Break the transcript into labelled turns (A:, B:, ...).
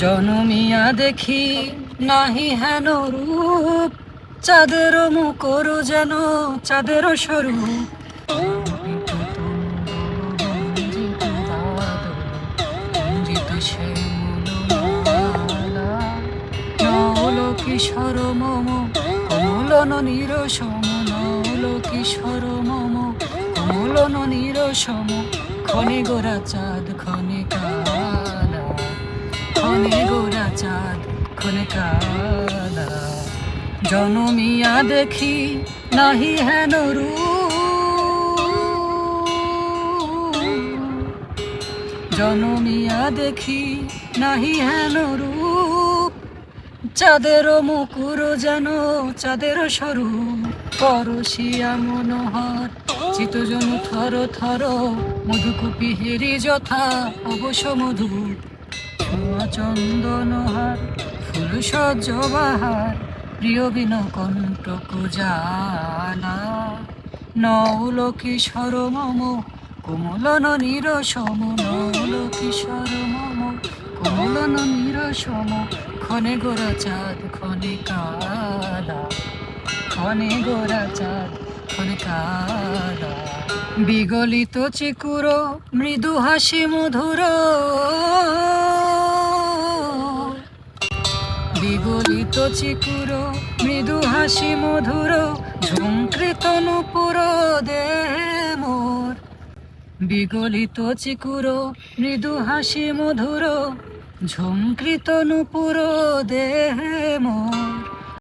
A: জনমিয়া দেখি নাহি হেন রূপ, চাঁদের মুকর যেন চাঁদের স্বরূপ। কিশোর মম, কমলন নিরসম নল কিশোর মম, কমলন নিরসম ক্ষণে গোরা চাঁদ ক্ষণে কালা গোরা চাঁদ কালা জনমিয়া দেখি নাহি হেন রূপ। জনমিয়া দেখি নাহি হেন রূপ। চাঁদের মুকুর যেন চাঁদের স্বরূপ। পরশিয়া মনোহর চিতজন থর থর, মধুকুপি হেরি যথা অবশ্য মধু চন্দনহার ফুল সজ্জ বাহার, প্রিয় বিন কণ্টক জানা নৌল কিশোর মম, কোমলন নিরসম নৌল কিশোর মম, কোমলন নিরসম ক্ষণে গোরা চাঁদ ক্ষণে কালা। ক্ষণে গোরা চাঁদ ক্ষণে কালা। বিগলিত চিকুর, মৃদু হাসি মধুর। বিগলিত চিকুর, মৃদু হাসি মধুর ঝুমকৃত নুপুর দেহে মোর। বিগলিত চিকুর, মৃদু হাসি মধুর ঝুমকৃত নুপুর দেহে মোর।